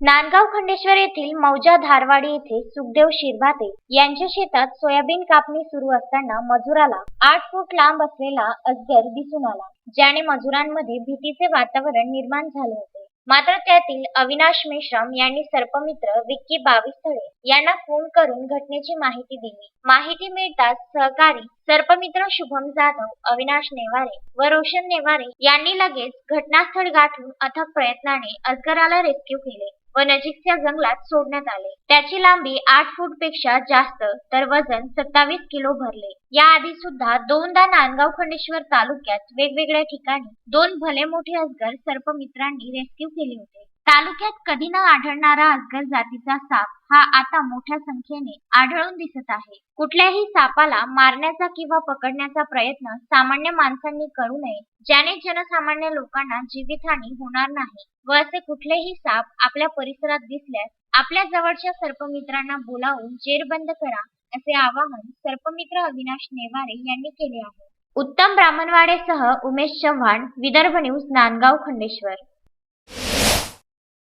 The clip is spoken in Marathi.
नांदगाव खंडेश्वर येथील मौजा धारवाडी येथे सुखदेव शिरभाते यांच्या शेतात सोयाबीन कापणी सुरू असताना मजुराला आठ फूट लांब असलेला अजगर दिसून आला ज्याने मजुरांमध्ये भीतीचे वातावरण निर्माण झाले होते. मात्र त्यातील अविनाश मेश्राम यांनी सर्पमित्र विक्की बावीसळे यांना फोन करून घटनेची माहिती दिली. माहिती मिळताच सहकारी सर्पमित्र शुभम जाधव अविनाश नेवारे व रोशन नेवारे यांनी लगेच घटनास्थळ गाठून अथक प्रयत्नाने अजगराला रेस्क्यू केले. व नजीकच्या जंगलात सोडण्यात आले. त्याची लांबी आठ फूटपेक्षा जास्त तर वजन सत्तावीस किलो भरले. याआधी सुद्धा दोनदा नांदगाव खंडेश्वर तालुक्यात वेगवेगळ्या ठिकाणी दोन भले मोठे अजगर सर्पमित्रांनी रेस्क्यू केले होते. तालुक्यात कधी न आढळणारा अजगर जातीचा साप हा आता मोठ्या संख्येने आढळून दिसत आहे. कुठल्याही सापाला मारण्याचा किंवा पकडण्याचा प्रयत्न सामान्य माणसांनी करू नये ज्याने जनसामान्य लोकांना जीवितहानी होणार नाही. व असे कुठलेही साप आपल्या परिसरात दिसल्यास आपल्या जवळच्या सर्पमित्रांना बोलावून जेरबंद करा असे आवाहन सर्पमित्र अविनाश नेवारे यांनी केले आहे. उत्तम ब्राह्मणवाडेसह उमेश चव्हाण विदर्भ न्यूज नांदगाव खंडेश्वर.